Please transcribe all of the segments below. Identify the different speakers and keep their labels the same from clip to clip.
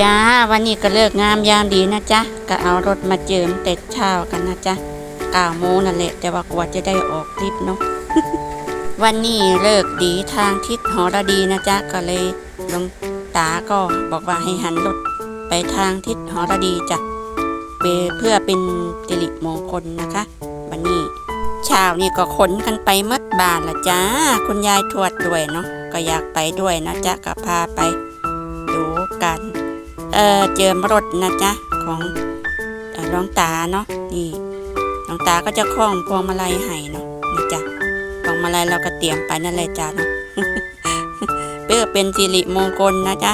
Speaker 1: จ้าวันนี้ก็เลิกงามยามดีนะจ๊ะก็เอารถมาเจิมแต่เช้ากันนะจ๊ะก้าโมงนั่นแหละแต่ว่ากว่าจะได้ออกรีบเนาะวันนี้เลิกดีทางทิศหอระดีนะจ๊ะก็เลยลงตาก็บอกว่าให้หันรถไปทางทิศหอระดีจ้ะเปเพื่อเป็นสิริมงคลนะคะ วันนี้เช้านี่ก็ขนกันไปมัดบานละจ้าคุณยายทวดด้วยเนาะก็อยากไปด้วยนะจ๊ะก็พาไป เออเจิมรถนะจ๊ะของเอ่อหลวงตาเนาะนี่หลวงตาก็จะคล้องพวงมาลัยให้เนาะนี่จ้ะพวงมาลัยเราก็เตรียมไปนั่นเลยจ้ะเนาะเพื่อเป็นสิริมงคลนะจ๊ะ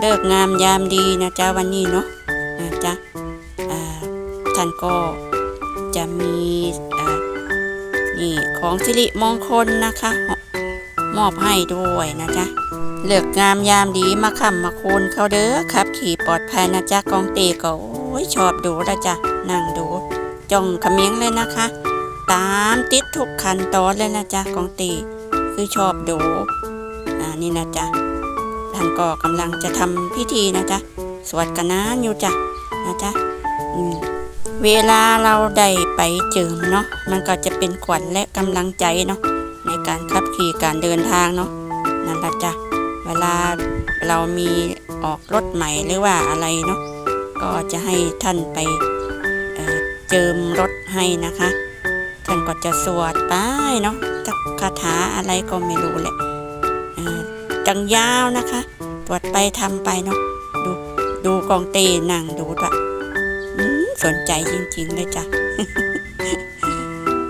Speaker 1: เลิกงามยามดีนะจ๊ะวันนี้เนาะนะจ๊ะท่านก็จะมีนี่ของสิริมงคลนะคะ มอบให้ด้วยนะจ๊ะ เลือกงามยามดีมาคำมาคูนเขาเด้อครับ ขี่ปลอดภัยนะจ๊ะกองเตก็โอ้ยชอบดูละจ้ะนั่งดูจ้องขมิ้งเลยนะคะ ตามติดทุกขั้นตอนเลยนะจ๊ะกองเตคือชอบดูอ่านี่นะจ๊ะท่านก็กำลังจะทำพิธีนะจ๊ะสวดกันนานอยู่จ้ะนะจ๊ะอืมเวลาเราได้ไปเจิมเนาะมันก็จะเป็นขวัญและกำลังใจเนาะในการขับขี่การเดินทางเนาะนั่นละจ้ะ เวลาเรามีออกรถใหม่หรือว่าอะไรเนาะก็จะให้ท่านไปเเจิมรถให้นะคะ ท่านก็จะสวดไปเนาะจักคาถาอะไรก็ไม่รู้แหละจังยาวนะคะตรวจไปทำไปเนาะดูดูกองเตนั่งดูด้วยสนใจจริงๆเลยจ้ะ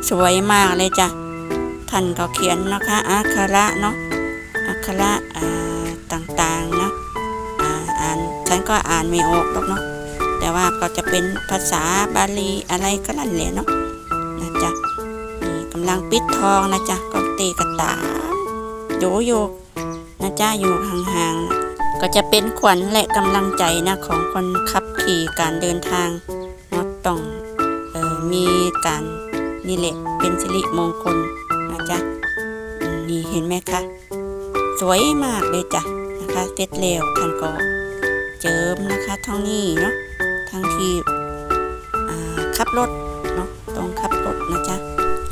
Speaker 1: สวยมากเลยจ้ะ ท่านก็เขียนนะคะอักขระเนาะ อักขระต่างๆนะอ่าอ่านฉันก็อ่านไม่ออกหรอกเนาะแต่ว่าก็จะเป็นภาษาบาลีอะไรก็นั่นแหละเนาะนะจ๊ะนี่กำลังปิดทองนะจ๊ะก็ตีกระตามดูอยู่นะจ๊ะอยู่ห่างๆก็จะเป็นขวัญและกำลังใจนะของคนขับขี่การเดินทางเนาะต้องเออมีการนี่แหละเป็นสิริมงคลนะจ๊ะนี่เห็นไหมคะ วยมากเลยจ้ะนะคะเสร็จแล้วท่านก็เจิมนะคะทั้งนี้เนาะทั้งที่ขับรถเนาะตรงขับรถนะจ๊ะ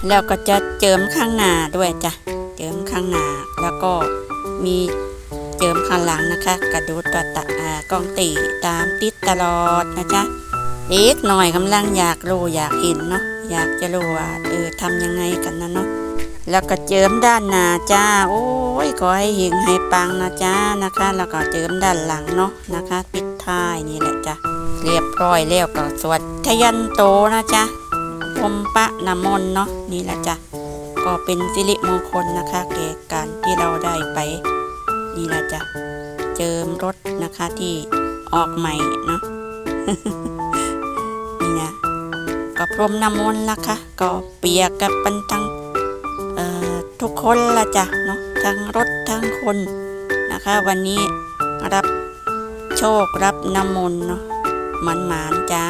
Speaker 1: แล้วก็จะเจิมข้างหน้าด้วยจ้ะเจิมข้างหน้าแล้วก็มีเจิมข้างหลังนะคะ กระดูดตัวตะอ่ากองตีตามติดตลอดนะจ๊ะเล็กหน่อยกำลังอยากรู้อยากเห็นเนาะอยากจะรู้ว่าเออทำยังไงกันนะเนาะ แล้วก็เจิมด้านหน้าจ้า โอ้ยขอให้เฮงให้ปังนะจ้านะคะ แล้วก็เจิมด้านหลังเนาะนะคะ ปิดท้ายนี่แหละจ้ะเรียบร้อยแล้วก็สวดทยันโตนะจ๊ะพรมปะน้ำมนเนาะนี่แหละจ้ะก็เป็นสิริมงคลนะคะแก่การที่เราได้ไป นี่แหละจ้ะเจิมรถนะคะที่ออกใหม่เนาะนี่นะก็พรมน้ำมนต์นะคะ ก็เปียกกับปันทั้ง ทุกคนละจ้ะเนาะทั้งรถทั้งคนนะคะ วันนี้รับโชครับน้ำมนต์เนาะหมันมานๆจ้า